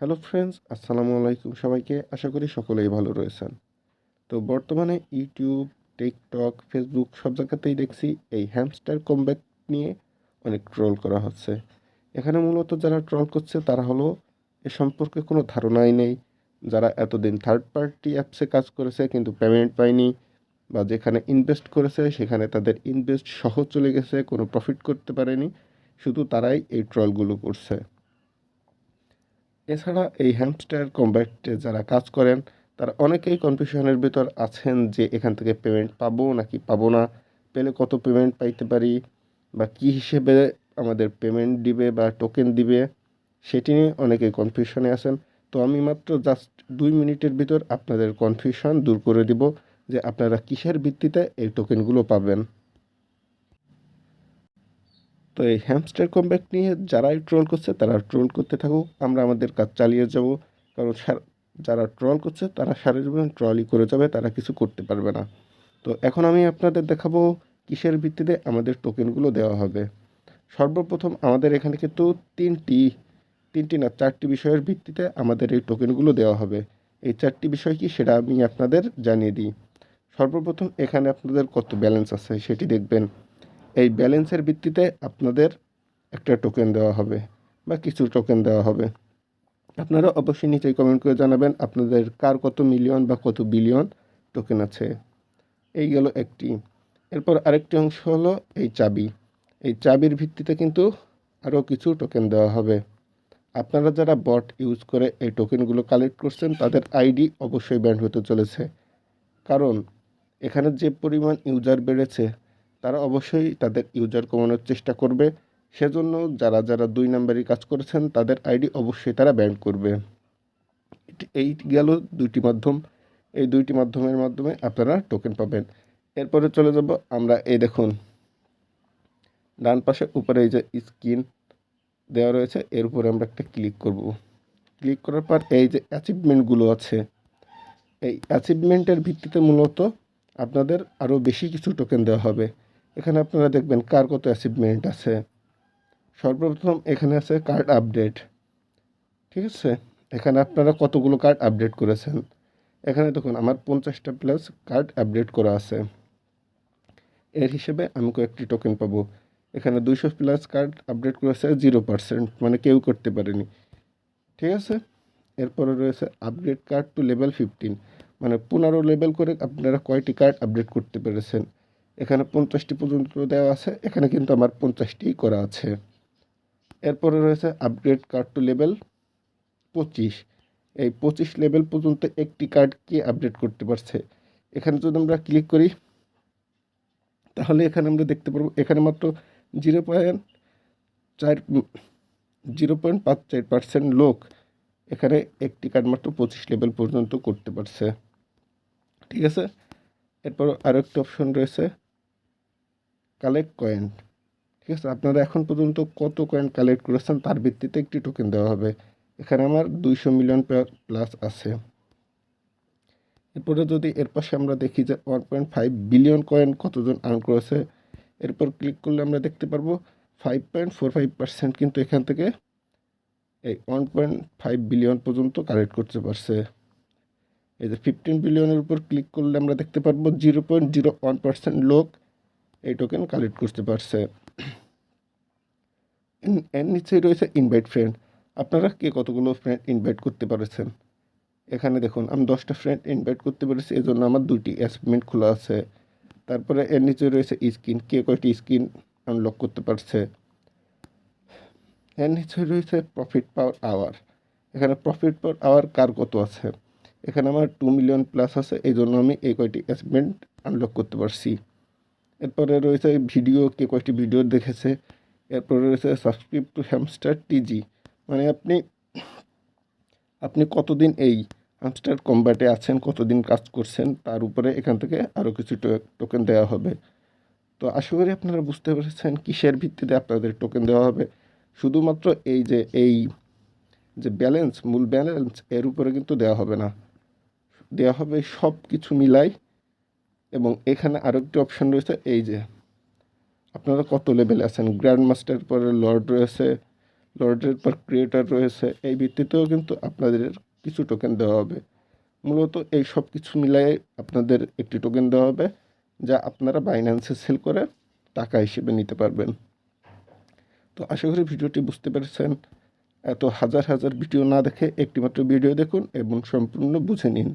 Hello friends, আসসালামু আলাইকুম সবাইকে। আশা করি সকলেই ভালো রয়েছেন। তো বর্তমানে ইউটিউব, টিকটক, ফেসবুক সব জায়গাতেই দেখছি এই হ্যামস্টার কমব্যাক নিয়ে অনেক ট্রোল করা হচ্ছে। এখানে মূলত যারা ট্রল করছে তারা হলো এ সম্পর্কে কোনো ধারণাই নেই। যারা এতদিন থার্ড পার্টি অ্যাপসে কাজ করেছে কিন্তু পেমেন্ট পায়নি বা যেখানে ইনভেস্ট করেছে সেখানে তাদের ইনভেস্ট সহ চলে গেছে, কোনো প্রফিট করতে পারেনি, শুধু তারাই এই ট্রলগুলো করছে। এছাড়া এই হ্যামস্টার কম্ব্যাক্টে যারা কাজ করেন, তারা অনেকেই কনফিউশনের ভিতর আছেন যে এখান থেকে পেমেন্ট পাবো নাকি পাবো না, পেলে কত পেমেন্ট পাইতে পারি বা কী হিসেবে আমাদের পেমেন্ট দিবে বা টোকেন দিবে, সেটি নিয়ে অনেকেই কনফিউশনে আছেন। তো আমি মাত্র জাস্ট দুই মিনিটের ভিতর আপনাদের কনফিউশন দূর করে দিব যে আপনারা কিসের ভিত্তিতে এই টোকেনগুলো পাবেন। তো এই হ্যামস্টার কমব্যাক নিয়ে যারাই ট্রোল করছে, তারা ট্রোল করতে থাকুক। আমরা আমাদের কাজ চালিয়ে যাব। কারণ যারা ট্রল করছে, তারা সারা জীবন ট্রলই করে যাবে, তারা কিছু করতে পারবে না। তো এখন আমি আপনাদের দেখাবো কিসের ভিত্তিতে আমাদের টোকেনগুলো দেওয়া হবে। সর্বপ্রথম আমাদের এখানে কিন্তু তিনটি তিনটি না, চারটি বিষয়ের ভিত্তিতে আমাদের এই টোকেনগুলো দেওয়া হবে। এই চারটি বিষয় কি সেটা আমি আপনাদের জানিয়ে দিই। সর্বপ্রথম এখানে আপনাদের কত ব্যালেন্স আছে সেটি দেখবেন। এই ব্যালেন্সের ভিত্তিতে আপনাদের একটা টোকেন দেওয়া হবে বা কিছু টোকেন দেওয়া হবে। আপনারা অবশ্যই নিচেই কমেন্ট করে জানাবেন আপনাদের কার কত মিলিয়ন বা কত বিলিয়ন টোকেন আছে। এই গেল একটি। এরপর আরেকটি অংশ হলো এই চাবি। এই চাবির ভিত্তিতে কিন্তু আরও কিছু টোকেন দেওয়া হবে। আপনারা যারা বট ইউজ করে এই টোকেনগুলো কালেক্ট করছেন, তাদের আইডি অবশ্যই ব্যান্ড হতে চলেছে। কারণ এখানে যে পরিমাণ ইউজার বেড়েছে তারা অবশ্যই তাদের ইউজার কমানোর চেষ্টা করবে। সেজন্য যারা যারা দুই নাম্বারই কাজ করেছেন, তাদের আইডি অবশ্যই তারা ব্যান করবে। এই গেল দুইটি মাধ্যম। এই দুইটি মাধ্যমের মাধ্যমে আপনারা টোকেন পাবেন। এরপরে চলে যাব আমরা, এই দেখুন। ডান পাশে উপরে এই যে স্ক্রিন দেওয়া রয়েছে, এর উপরে আমরা একটা ক্লিক করব। ক্লিক করার পর এই যে অ্যাচিভমেন্টগুলো আছে, এই অ্যাচিভমেন্টের ভিত্তিতে মূলত আপনাদের আরও বেশি কিছু টোকেন দেওয়া হবে। এখানে আপনারা দেখবেন কার কত অ্যাচিভমেন্ট আছে। সর্বপ্রথম এখানে আছে কার্ড আপডেট ঠিক আছে? এখানে আপনারা কতগুলো কার্ড আপডেট করেছেন? এখানে দেখুন, আমার পঞ্চাশটা প্লাস কার্ড আপডেট করা আছে। এর হিসেবে আমি কয়েকটি টোকেন পাবো। এখানে দুইশো প্লাস কার্ড আপডেট করেছে জিরো পার্সেন্ট মানে কেউ করতে পারেনি। ঠিক আছে? এরপরে রয়েছে upgrade card to level fifteen মানে পনেরো লেভেল করে আপনারা কয়টি কার্ড আপডেট করতে পেরেছেন? এখানে পঞ্চাশটি পর্যন্ত দেওয়া আছে। এখানে কিন্তু আমার পঞ্চাশটিই করা আছে। এরপরে রয়েছে আপগ্রেড কার্ড টু লেভেল পঁচিশ। এই পঁচিশ লেভেল পর্যন্ত একটি কার্ড কে আপডেট করতে পারছে? এখানে যদি আমরা ক্লিক করি, তাহলে এখানে আমরা দেখতে পারব, এখানে মাত্র জিরো পয়েন্ট চার জিরো পয়েন্ট পাঁচ চার পার্সেন্ট লোক এখানে একটি কার্ড মাত্র পঁচিশ লেভেল পর্যন্ত করতে পারছে। ঠিক আছে? এরপর আরও একটি অপশন রয়েছে কালেক্ট কয়েন ঠিক আছে? আপনারা এখন পর্যন্ত কত কয়েন কালেক্ট করেছেন তার ভিত্তিতে একটি টোকেন দেওয়া হবে। এখানে আমার দুইশো মিলিয়ন প্লাস আছে। এরপরে যদি এর পাশে আমরা দেখি যে one point five billion coin কতজন আর্ন করেছে, এরপর ক্লিক করলে আমরা দেখতে পারব five point four five percent কিন্তু এখান থেকে এই ওয়ান পয়েন্ট ফাইভ বিলিয়ন পর্যন্ত কালেক্ট করতে পারছে। এই যে ফিফটিন বিলিয়নের উপর ক্লিক করলে আমরা দেখতে পারব zero point zero one percent লোক এই টোকেন কালেক্ট করতে পারছে। এর- নিচেই রয়েছে ইনভাইট ফ্রেন্ড আপনারা কে কতগুলো ফ্রেন্ড ইনভাইট করতে পারছেন? এখানে দেখুন, আমি দশটা ফ্রেন্ড ইনভাইট করতে পেরেছি এই জন্য আমার দুটি অ্যাসমেন্ট খোলা আছে। তারপরে এর নিচে রয়েছে স্ক্রিন কে কয়টি স্ক্রিন আনলক করতে পারছে? এর নিচে রয়েছে প্রফিট পাওয়ার আওয়ার এখানে প্রফিট পাওয়ার আওয়ার কার কত আছে? এখানে আমার টু মিলিয়ন প্লাস আছে এই জন্য আমি এই কয়টি অ্যাসমেন্ট আনলক করতে পারছি। এরপরে রয়েছে ভিডিও, কে কয়েকটি ভিডিও দেখেছে। এরপরে রয়েছে সাবস্ক্রাইব টু হ্যামস্টার টিজি মানে আপনি আপনি কতদিন এই হ্যামস্টার কম্বাটে আছেন, কতদিন কাজ করছেন, তার উপরে এখান থেকে আরও কিছু টোকেন দেওয়া হবে। তো আশা করি আপনারা বুঝতে পেরেছেন কিসের ভিত্তিতে আপনাদের টোকেন দেওয়া হবে। শুধুমাত্র এই যে এই যে ব্যালেন্স মূল ব্যালেন্স এর উপরে কিন্তু দেওয়া হবে না। দেওয়া হবে সব কিছু মিলাই এবং এখানে আরও একটি অপশন রয়েছে, এই যে আপনারা কত লেভেলে আছেন? গ্র্যান্ড মাস্টার পরে লর্ড রয়েছে লর্ডের পর ক্রিয়েটার রয়েছে, এই ভিত্তিতেও কিন্তু আপনাদের কিছু টোকেন দেওয়া হবে। মূলত এই সব কিছু মিলাই আপনাদের একটি টোকেন দেওয়া হবে, যা আপনারা বাইন্যান্সে সেল করে টাকা হিসেবে নিতে পারবেন। তো আশা করি ভিডিওটি বুঝতে পেরেছেন। এত হাজার হাজার ভিডিও না দেখে একটিমাত্র ভিডিও দেখুন এবং সম্পূর্ণ বুঝে নিন।